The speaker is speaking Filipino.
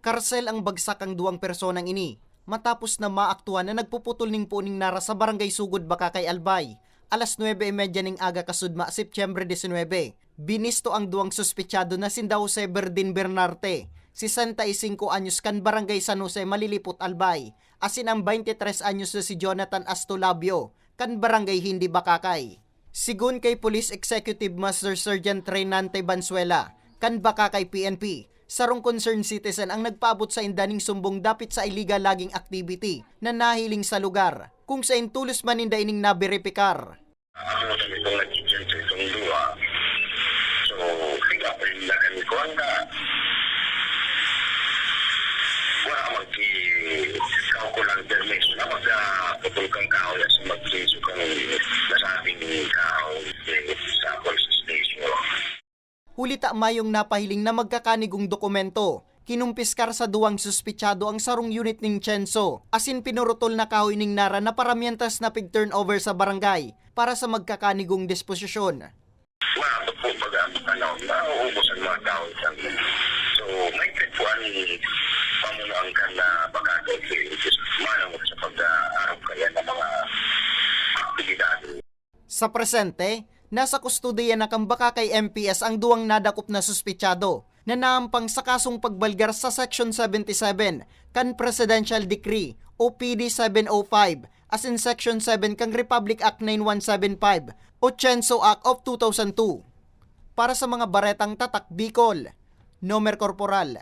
Karsel ang bagsak ang duwang personang ini matapos na maaktuhan na nagpuputol ning puning nara sa barangay Sugod Bakakay Albay. Alas 9.30 ning aga kasudma Setyembre 19. Binisto ang duwang suspechado na si Jose Berdin Bernarte, 65 anyos kan barangay San Jose Malilipot Albay, asin ang 23 anyos na si Jonathan Astolabio, kan barangay Hindi Bakakay. Sigun kay Police Executive Master Sergeant Reynante Bansuela, kan Bakakay PNP, sarong concerned citizen ang nagpaabot sa indaning sumbong dapit sa illegal logging activity na nahiling sa lugar, kung sa intulos man inda ining naberipikar. Ako sa itong nag-kitchen sa itong dua. So, higa pa rin na ko hangga. Wala magki kao ko lang permiso na mag putol kang kao ya sa magkiso kang Hulita mayong napahiling na magkakanigong dokumento. Kinumpiskar sa duwang suspechado ang sarong unit ning Chenso, asin pinurutol na kahoy ning nara na paramientas na pig turnover sa barangay para sa magkakanigong disposisyon. Wala ito po pag ang ano, nauubos ang mga tao sa So, may kitpuan pamunuan ka na baka ito manang sa pag-aarap kaya ng mga aktibidad. Sa presente, nasa kustudiya na kang baka kay MPS ang duwang nadakop na suspechado na naampang sa kasong pagbalgar sa Section 77 kan Presidential Decree o PD 705 as in Section 7 kang Republic Act 9175 o Censo Act of 2002. Para sa mga baretang tatak Bicol, Nomer Corporal,